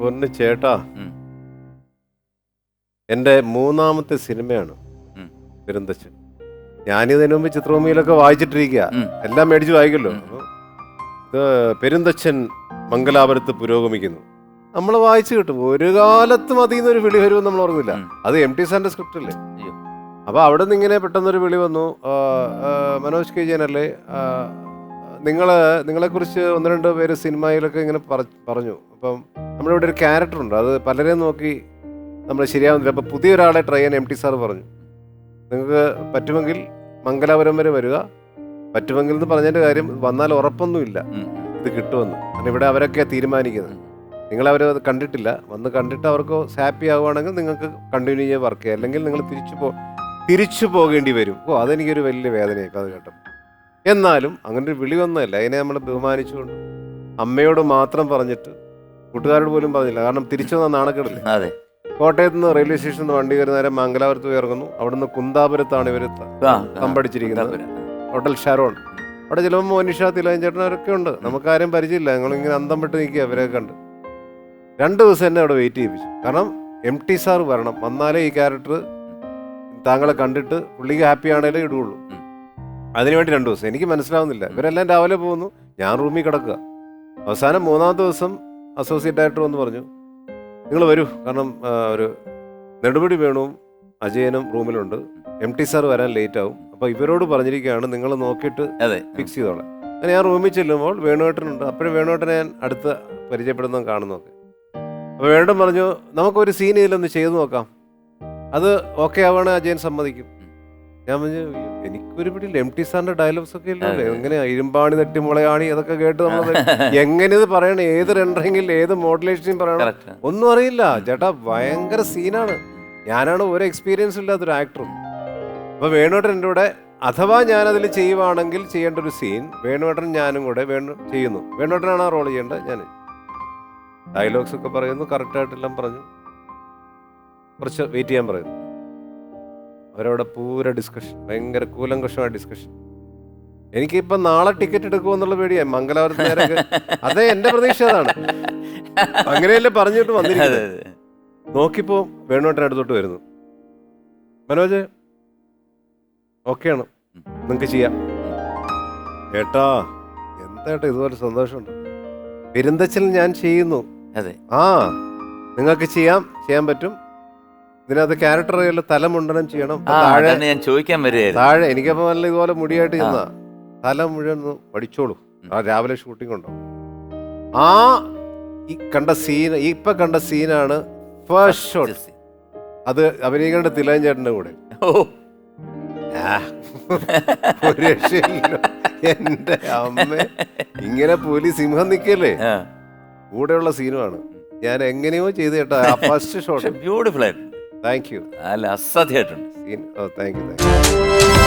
പൊന്ന് ചേട്ടാ. എന്റെ എന്റെ മൂന്നാമത്തെ സിനിമയാണ്. പെരുന്തച്ഛൻ. ഞാനിതിനു മുമ്പ് ചിത്രഭൂമിയിലൊക്കെ വായിച്ചിട്ടിരിക്കുക. എല്ലാം മേടിച്ച് വായിക്കല്ലോ. ഇത് പെരുന്തച്ഛൻ മംഗലാപുരത്ത് പുരോഗമിക്കുന്നു. നമ്മൾ വായിച്ചു കിട്ടും. ഒരു കാലത്തും അതിൽ നിന്നൊരു വിളി വരുമെന്ന് നമ്മൾ ഓർമ്മില്ല അത് എം ടി സാറിന്റെ സ്ക്രിപ്റ്റ് അല്ലേ? അപ്പൊ അവിടെ നിന്ന് ഇങ്ങനെ പെട്ടെന്നൊരു വിളി വന്നു. മനോജ് കെ ജയനല്ലേ നിങ്ങൾ നിങ്ങളെക്കുറിച്ച് ഒന്ന് രണ്ട് പേര് സിനിമയിലൊക്കെ ഇങ്ങനെ പറ- പറഞ്ഞു. അപ്പം നമ്മളിവിടെ ഒരു ക്യാരക്ടർ ഉണ്ട് അത് പലരെയും നോക്കി നമ്മൾ ശരിയാവുന്നില്ല. അപ്പം പുതിയൊരാളെ ട്രൈ ചെയ്യാൻ എം ടി സാർ പറഞ്ഞു. നിങ്ങൾക്ക് പറ്റുമെങ്കിൽ മംഗലാപുരം വരെ വരിക. പറ്റുമെങ്കിൽ എന്ന് പറഞ്ഞതിന്റെ കാര്യം വന്നാൽ ഉറപ്പൊന്നുമില്ല. ഇത് കിട്ടുമെന്ന്. കാരണം ഇവിടെ അവരൊക്കെ തീരുമാനിക്കുന്നത്. നിങ്ങളവർ അത് കണ്ടിട്ടില്ല. വന്ന് കണ്ടിട്ട് അവർക്ക് ഹാപ്പി ആവുകയാണെങ്കിൽ നിങ്ങൾക്ക് കണ്ടിന്യൂ ചെയ്യാൻ വർക്ക് ചെയ്യാം. അല്ലെങ്കിൽ നിങ്ങൾ തിരിച്ചു പോ തിരിച്ചു പോകേണ്ടി വരും. ഓ അതെനിക്കൊരു വലിയ വേദനയായി അത് കേട്ടപ്പോൾ. എന്നാലും അങ്ങനെ ഒരു വിളി വന്നതല്ല. അതിനെ നമ്മൾ ബഹുമാനിച്ചുകൊണ്ട് അമ്മയോട് മാത്രം പറഞ്ഞിട്ട് കൂട്ടുകാരോട് പോലും പറഞ്ഞില്ല. കാരണം തിരിച്ചു വന്ന നാണക്കേടില്ല? അതെ. കോട്ടയത്ത് നിന്ന് റെയിൽവേ സ്റ്റേഷനിൽ നിന്ന് വണ്ടി കയറി നേരെ മംഗലാപുരത്ത് പോയി ഇറങ്ങുന്നു. അവിടുന്ന് കുന്താപുരത്താണ് ഇവർ കമ്പടിച്ചിരിക്കുന്നത് തമ്പടിച്ചിരിക്കുന്നത്. ഹോട്ടൽ ഷാരോൺ. അവിടെ ചിലപ്പോൾ മോനിഷ തിലകൻ ചേട്ടൻ അവരൊക്കെ ഉണ്ട്. നമുക്കാരും പരിചയമില്ല. ഞങ്ങളിങ്ങനെ അന്തം വിട്ട് നിൽക്കുക അവരെ കണ്ട്. രണ്ട് ദിവസം എന്നെ അവിടെ വെയിറ്റ് ചെയ്യിപ്പിച്ചു. കാരണം എം ടി സാർ വരണം. വന്നാലേ ഈ ക്യാരക്ടർ താങ്കളെ കണ്ടിട്ട് പുള്ളിക്ക് ഹാപ്പി ആണേലേ ഇടുകയുള്ളൂ. അതിനുവേണ്ടി രണ്ടു ദിവസം. എനിക്ക് മനസ്സിലാവുന്നില്ല. ഇവരെല്ലാം രാവിലെ പോകുന്നു. ഞാൻ റൂമിൽ കിടക്കുക. അവസാനം മൂന്നാമത്തെ ദിവസം അസോസിയേറ്റ് ഡയറക്ടർ വന്ന് പറഞ്ഞു നിങ്ങൾ വരൂ. കാരണം ഒരു നെടുപടി വേണുവും അജയനും റൂമിലുണ്ട്. എം ടി സാർ വരാൻ ലേറ്റ് ആവും. അപ്പോൾ ഇവരോട് പറഞ്ഞിരിക്കുകയാണ് നിങ്ങൾ നോക്കിയിട്ട് അതെ. ഫിക്സ് ചെയ്തോളാം. അങ്ങനെ ഞാൻ റൂമിൽ ചെല്ലുമ്പോൾ വേണുവേട്ടനുണ്ട്. അപ്പോഴും വേണുവേട്ടനെ ഞാൻ അടുത്ത് പരിചയപ്പെടുന്ന കാണുന്നൊക്കെ അപ്പോൾ വേണുവേട്ടൻ പറഞ്ഞു നമുക്കൊരു സീൻ ഇതിലൊന്ന് ചെയ്തു നോക്കാം. അത് ഓക്കെ ആവുകയാണെങ്കിൽ അജയൻ സമ്മതിക്കും. ഞാൻ പറഞ്ഞു "അയ്യോ, എനിക്കൊരു പിടിയില്ല എം ടി സാറിന്റെ ഡയലോഗ്സ് ഒക്കെ ഇല്ലല്ലോ എങ്ങനെ ഇരുമ്പാണി തട്ടി മുളയാണി അതൊക്കെ കേട്ട് നമ്മൾ എങ്ങനെ ഇത് പറയണം? ഏത് റെൻഡറിങ്ങിൽ ഏത് മോഡുലേഷനും പറയണം? ഒന്നും അറിയില്ല. ചേട്ടാ ഭയങ്കര സീനാണ് ഞാനാണ് ഒരു എക്സ്പീരിയൻസ് ഇല്ലാത്തൊരു ആക്ടറും അപ്പൊ വേണുവേട്ടൻ എന്റെ കൂടെ അഥവാ ഞാൻ അതിൽ ചെയ്യുവാണെങ്കിൽ ചെയ്യേണ്ട ഒരു സീൻ വേണുവേട്ടൻ ഞാനും കൂടെ വേണു ചെയ്യുന്നു. വേണുവേട്ടനാണ് ആ റോൾ ചെയ്യേണ്ടത് ഞാൻ ഡയലോഗ്സ് ഒക്കെ പറയുന്നു കറക്റ്റായിട്ടെല്ലാം പറഞ്ഞു. കുറച്ച് വെയിറ്റ് ചെയ്യാൻ പറയുന്നു. അവരവിടെ പൂര ഡിസ്കഷൻ ഭയങ്കര കൂലങ്കഷമായ ഡിസ്കഷൻ എനിക്കിപ്പൊ നാളെ ടിക്കറ്റ് എടുക്കുമോ എന്നുള്ള പേടിയായി മംഗലാപുരത്ത് നേരെ അതെ എന്റെ പ്രതീക്ഷ അതാണ്. അങ്ങനെയല്ലേ പറഞ്ഞിട്ട് വന്നിരിക്കുന്നത് നോക്കിപ്പോ വേണുവേട്ടൻ അടുത്തോട്ട് വരുന്നു. മനോജ് ഓക്കെയാണ്. നിങ്ങൾക്ക് ചെയ്യാം. ഏട്ടാ എന്താ ഇതുപോലെ സന്തോഷമുണ്ട്? പെരുന്തച്ചൽ ഞാൻ ചെയ്യുന്നു. അതെ. ആ നിങ്ങൾക്ക് ചെയ്യാം. ചെയ്യാൻ പറ്റും. ഇതിനകത്ത് ക്യാരക്ടർ തലമുണ്ടനം ചെയ്യണം? താഴെ ഞാൻ ചോദിക്കാൻ വരികയായിരുന്നു. താഴെ എനിക്കപ്പോ നല്ല ഇതുപോലെ മുടിയായിട്ട് ചെന്ന തല മുഴുവൻ പഠിച്ചോളൂ. ആ രാവിലെ ഷൂട്ടിംഗ് ഉണ്ടോ? ആ ഈ കണ്ട സീൻ ഇപ്പൊ കണ്ട സീനാണ് ഫസ്റ്റ് ഷോട്ട് അത് അഭിനയിക്കേണ്ട തിലകൻ ചേട്ടന്റെ കൂടെ. ഓ. ഒരു രക്ഷയില്ല. എന്റെ അമ്മ. ഇങ്ങനെ പുലി സിംഹം നിക്കല്ലേ? കൂടെയുള്ള സീനുമാണ് ഞാൻ എങ്ങനെയോ ചെയ്ത് കേട്ടോ ഫസ്റ്റ് ഷോട്ട് ബ്യൂട്ടിഫുൾ ആയിട്ടുണ്ട് താങ്ക് യു. അല്ല അസാധ്യമായിട്ടുണ്ട് ഓ താങ്ക് യു താങ്ക് യു.